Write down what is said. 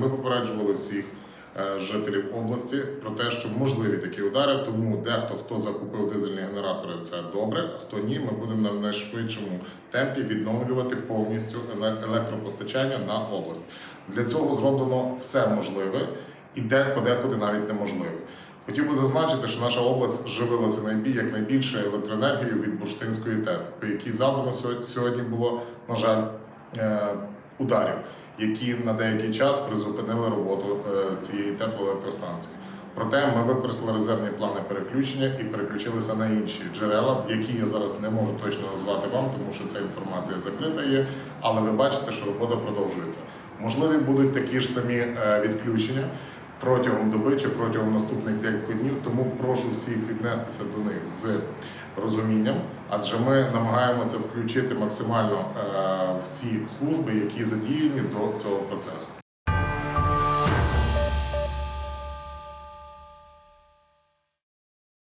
Ми попереджували всіх е, жителів області про те, що можливі такі удари. Тому дехто хто закупив дизельні генератори, це добре. А хто ні, ми будемо на найшвидшому темпі відновлювати повністю електропостачання на область. Для цього зроблено все можливе і де подекуди навіть неможливе. Хотів би зазначити, що наша область живилася найбі як найбільше електроенергією від Бурштинської ТЕС, по якій завдано сьо- сьогодні було, на жаль, е, ударів, які на деякий час призупинили роботу е, цієї теплоелектростанції. Проте ми використали резервні плани переключення і переключилися на інші джерела, які я зараз не можу точно назвати вам, тому що ця інформація закрита є. Але ви бачите, що робота продовжується. Можливі будуть такі ж самі е, відключення протягом доби чи протягом наступних декількох днів. Прошу всіх віднестися до них з розумінням, адже ми намагаємося включити максимально е, всі служби, які задіяні до цього процесу.